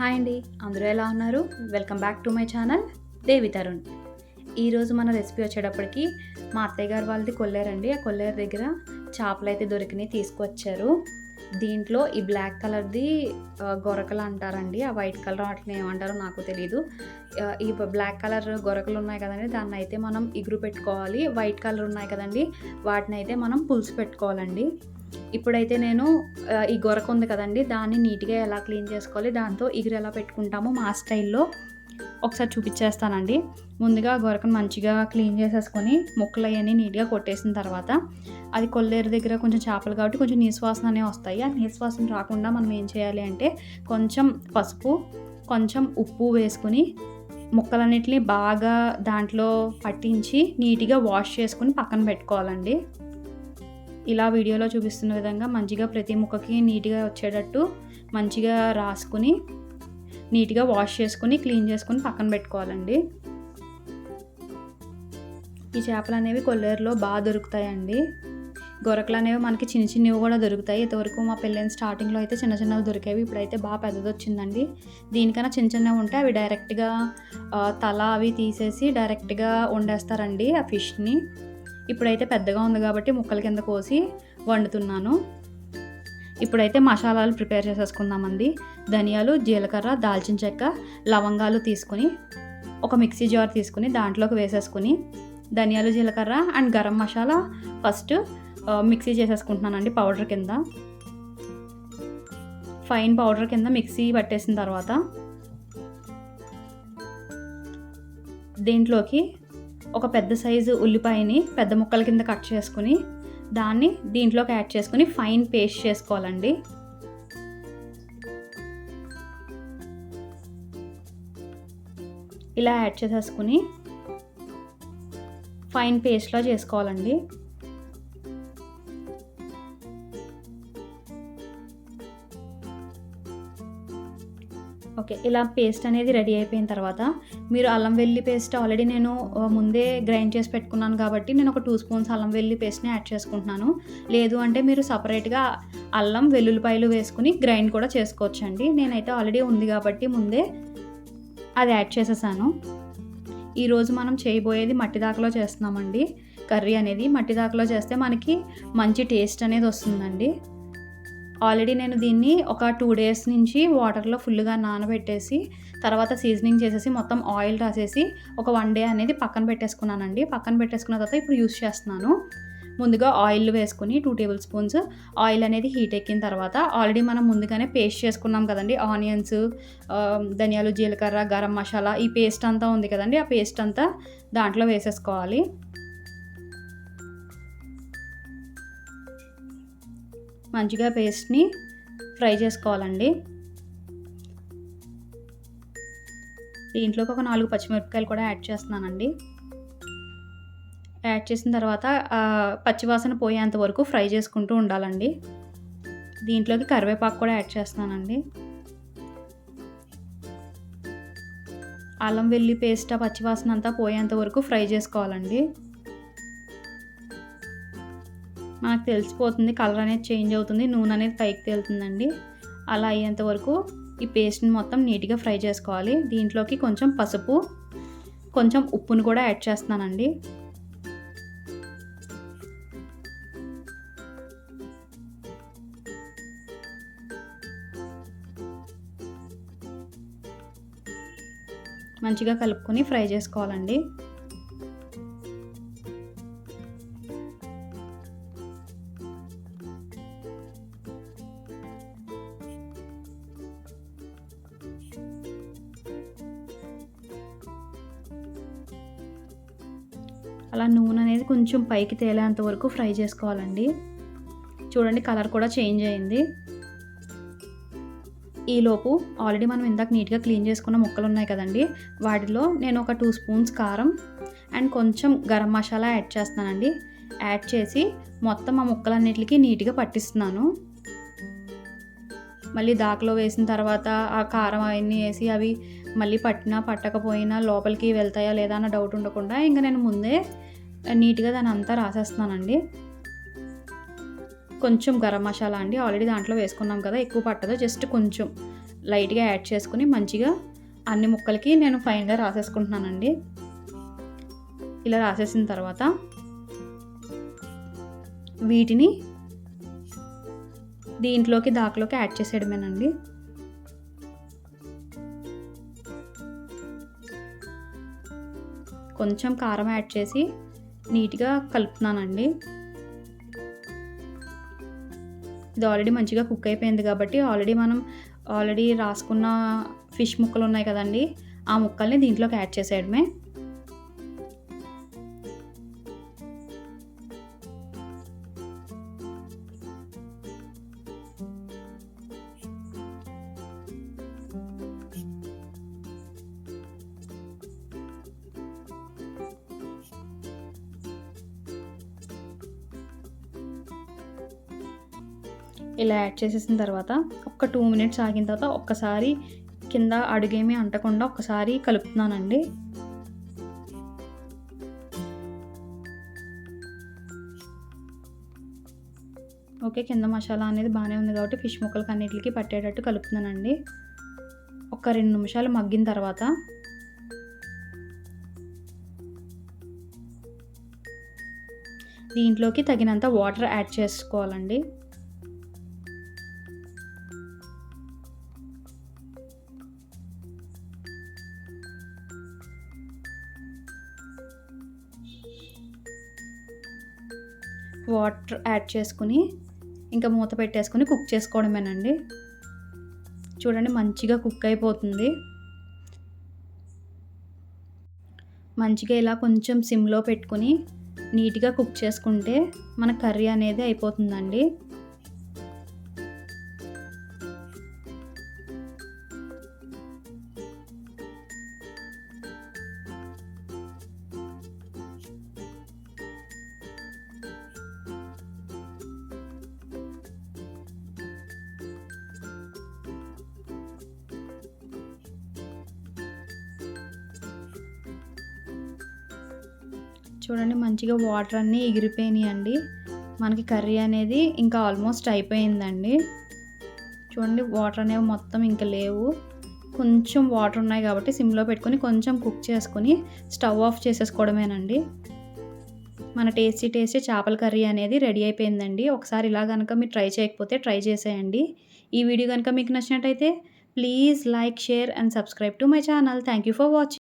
Hi అండి అందరూ ఎలా ఉన్నారు? Welcome back to my channel Devi Tarun ఈరోజు మన రెసిపీ వచ్చేటప్పటికి మా అత్తయ్య గారు వాళ్ళది కొల్లేరండి. ఆ కొల్లేరు దగ్గర చేపలు అయితే దొరికినాయి తీసుకొచ్చారు. దీంట్లో ఈ బ్లాక్ కలర్ది గొరకలు అంటారండి. ఆ వైట్ కలర్ వాటిని ఏమంటారో నాకు తెలియదు ఈ బ్లాక్ కలర్ గొరకలు ఉన్నాయి కదండి దాన్ని అయితే మనం ఇగురు పెట్టుకోవాలి. వైట్ కలర్ ఉన్నాయి కదండి వాటిని అయితే మనం పులుసు పెట్టుకోవాలండి. ఇప్పుడైతే నేను ఈ గొరక ఉంది కదండి దాన్ని నీట్గా ఎలా క్లీన్ చేసుకోవాలి దాంతో ఇగురు ఎలా పెట్టుకుంటామో మా స్టైల్లో ఒకసారి చూపించేస్తానండి ముందుగా గొరకను మంచిగా క్లీన్ చేసేసుకొని ముక్కలు అవన్నీ నీట్గా కొట్టేసిన తర్వాత అది కొల్లేరు దగ్గర కొంచెం చేపలు కాబట్టి కొంచెం నీసువాసన అనేవి వస్తాయి. ఆ నీసువాసన రాకుండా మనం ఏం చేయాలి అంటే కొంచెం పసుపు కొంచెం ఉప్పు వేసుకుని ముక్కలన్నిటిని బాగా దాంట్లో పట్టించి నీట్గా వాష్ చేసుకుని పక్కన పెట్టుకోవాలండి. ఇలా వీడియోలో చూపిస్తున్న విధంగా మంచిగా ప్రతి ముక్కకి నీట్గా వచ్చేటట్టు మంచిగా రాసుకుని నీట్గా వాష్ చేసుకుని క్లీన్ చేసుకుని పక్కన పెట్టుకోవాలండి. ఈ చేపలు అనేవి కొల్లేరులో బాగా దొరుకుతాయండి. గొరకలు అనేవి మనకి చిన్న చిన్నవి కూడా దొరుకుతాయి. ఇంతవరకు మా పెళ్ళైన స్టార్టింగ్లో అయితే చిన్న చిన్నవి దొరికేవి. ఇప్పుడైతే బాగా పెద్దది వచ్చిందండి. దీనికన్నా చిన్న చిన్నవి ఉంటే అవి డైరెక్ట్గా తల అవి తీసేసి డైరెక్ట్గా వండేస్తారండి ఆ ఫిష్ని. ఇప్పుడైతే పెద్దగా ఉంది కాబట్టి ముక్కల కింద కోసి వండుతున్నాను. ఇప్పుడైతే మసాలాలు ప్రిపేర్ చేసేసుకుందామండి. ధనియాలు జీలకర్ర దాల్చిన చెక్క లవంగాలు తీసుకుని ఒక మిక్సీ జార్ తీసుకుని దాంట్లోకి వేసేసుకుని ధనియాలు జీలకర్ర and garam masala first mixie చేసేసుకుంటున్నానండి powder కింద. ఫైన్ పౌడర్ కింద మిక్సీ పట్టేసిన తర్వాత దీంట్లోకి ఒక పెద్ద సైజు ఉల్లిపాయని పెద్ద ముక్కల కింద కట్ చేసుకుని దాన్ని దీంట్లోకి యాడ్ చేసుకుని ఫైన్ పేస్ట్ చేసుకోవాలండి. ఇలా యాడ్ చేసేసుకుని ఫైన్ పేస్ట్లా చేసుకోవాలండి. ఓకే ఇలా పేస్ట్ అనేది రెడీ అయిపోయిన తర్వాత మీరు అల్లం వెల్లి పేస్ట్ ఆల్రెడీ నేను ముందే గ్రైండ్ చేసి పెట్టుకున్నాను కాబట్టి నేను ఒక టూ స్పూన్స్ అల్లం వెల్లి పేస్ట్ని యాడ్ చేసుకుంటున్నాను. లేదు అంటే మీరు సపరేట్గా అల్లం వెల్లుల్లిపాయలు వేసుకుని గ్రైండ్ కూడా చేసుకోవచ్చండి. నేనైతే ఆల్రెడీ ఉంది కాబట్టి ముందే అది యాడ్ చేసేసాను. ఈరోజు మనం చేయబోయేది మట్టి దాకలో చేస్తున్నామండి. కర్రీ అనేది మట్టి దాకలో చేస్తే మనకి మంచి టేస్ట్ అనేది వస్తుందండి. ఆల్రెడీ నేను దీన్ని ఒక టూ డేస్ నుంచి వాటర్లో ఫుల్గా నానబెట్టేసి తర్వాత సీజనింగ్ చేసేసి మొత్తం ఆయిల్ రాసేసి ఒక వన్ డే అనేది పక్కన పెట్టేసుకున్నానండి. పక్కన పెట్టేసుకున్న తర్వాత ఇప్పుడు యూస్ చేస్తున్నాను. ముందుగా ఆయిల్ వేసుకుని టూ టేబుల్ స్పూన్స్ ఆయిల్ అనేది హీట్ ఎక్కిన తర్వాత ఆల్రెడీ మనం ముందుగానే పేస్ట్ చేసుకున్నాం కదండి. ఆనియన్స్ ధనియాలు జీలకర్ర గరం మసాలా ఈ పేస్ట్ అంతా ఉంది కదండి. ఆ పేస్ట్ అంతా దాంట్లో వేసేసుకోవాలి. మంచిగా పేస్ట్ని ఫ్రై చేసుకోవాలండి. దీంట్లోకి ఒక నాలుగు పచ్చిమిరపకాయలు కూడా యాడ్ చేస్తున్నానండి. యాడ్ చేసిన తర్వాత పచ్చివాసన పోయేంత వరకు ఫ్రై చేసుకుంటూ ఉండాలండి. దీంట్లోకి కరివేపాకు కూడా యాడ్ చేస్తున్నానండి. అల్లం వెల్లి పేస్ట్ ఆ పచ్చివాసన అంతా పోయేంత వరకు ఫ్రై చేసుకోవాలండి. మనకు తెలిసిపోతుంది కలర్ అనేది చేంజ్ అవుతుంది నూనె అనేది పైకి తేలుతుందండి. అలా అయ్యేంత వరకు ఈ పేస్ట్ని మొత్తం నీట్గా ఫ్రై చేసుకోవాలి. దీంట్లోకి కొంచెం పసుపు కొంచెం ఉప్పును కూడా యాడ్ చేస్తున్నానండి. మంచిగా కలుపుకొని ఫ్రై చేసుకోవాలండి. అలా నూనె అనేది కొంచెం పైకి తేలేంత వరకు ఫ్రై చేసుకోవాలండి. చూడండి కలర్ కూడా చేంజ్ అయింది. ఈలోపు ఆల్రెడీ మనం ఇందాక నీట్గా క్లీన్ చేసుకున్న ముక్కలు ఉన్నాయి కదండి. వాటిలో నేను ఒక టూ స్పూన్స్ కారం అండ్ కొంచెం గరం మసాలా యాడ్ చేస్తానండి యాడ్ చేసి మొత్తం ఆ ముక్కలన్నిటికీ నీట్గా పట్టిస్తున్నాను. మళ్ళీ దాకలో వేసిన తర్వాత ఆ కారం అవన్నీ వేసి అవి మళ్ళీ పట్టినా పట్టకపోయినా లోపలికి వెళ్తాయా లేదా అన్న డౌట్ ఉండకుండా ఇంకా నేను ముందే నీట్గా దాని అంతా రాసేస్తున్నానండి. కొంచెం గరం మసాలా అండి. ఆల్రెడీ దాంట్లో వేసుకున్నాం కదా ఎక్కువ పట్టదు. జస్ట్ కొంచెం లైట్గా యాడ్ చేసుకుని మంచిగా అన్ని ముక్కలకి నేను ఫైన్గా రాసేసుకుంటున్నానండి. ఇలా రాసేసిన తర్వాత వీటిని దీంట్లోకి దాకలోకి యాడ్ చేసేయడమేనండి. కొంచెం కారం యాడ్ చేసి నీట్గా కలుపుతున్నానండి. ఇది ఆల్రెడీ మంచిగా కుక్ అయిపోయింది కాబట్టి ఆల్రెడీ మనం ఆల్రెడీ రాసుకున్న ఫిష్ ముక్కలు ఉన్నాయి కదండి ఆ ముక్కల్ని దీంట్లోకి యాడ్ చేసేయడమే. ఇలా యాడ్ చేసేసిన తర్వాత ఒక టూ మినిట్స్ ఆగిన తర్వాత ఒక్కసారి కింద అడుగేమీ అంటకుండా ఒక్కసారి కలుపుతున్నానండి. ఓకే కింద మసాలా అనేది బాగానే ఉంది కాబట్టి ఫిష్ ముక్కలకి అన్నిటికి పట్టేటట్టు కలుపుతున్నానండి. ఒక రెండు నిమిషాలు మగ్గిన తర్వాత దీంట్లోకి తగినంత వాటర్ యాడ్ చేసుకోవాలండి. వాటర్ యాడ్ చేసుకుని ఇంకా మూత పెట్టేసుకొని కుక్ చేసుకోవడమేనండి. చూడండి మంచిగా కుక్ అయిపోతుంది. మంచిగా ఇలా కొంచెం సిమ్లో పెట్టుకుని నీట్గా కుక్ చేసుకుంటే మన కర్రీ అనేది అయిపోతుందండి. చూడండి మంచిగా వాటర్ అన్నీ ఎగిరిపోయినాయండి. మనకి కర్రీ అనేది ఇంకా ఆల్మోస్ట్ అయిపోయిందండి. చూడండి వాటర్ అనేవి మొత్తం ఇంకా లేవు. కొంచెం వాటర్ ఉన్నాయి కాబట్టి సిమ్లో పెట్టుకొని కొంచెం కుక్ చేసుకొని స్టవ్ ఆఫ్ చేసేసుకోవడమేనండి. మన టేస్టీ టేస్టీ చేపల కర్రీ అనేది రెడీ అయిపోయిందండి. ఒకసారి ఇలా కనుక మీరు ట్రై చేయకపోతే ట్రై చేసేయండి. ఈ వీడియో కనుక మీకు నచ్చినట్టయితే please like share and subscribe to my channel thank you for watching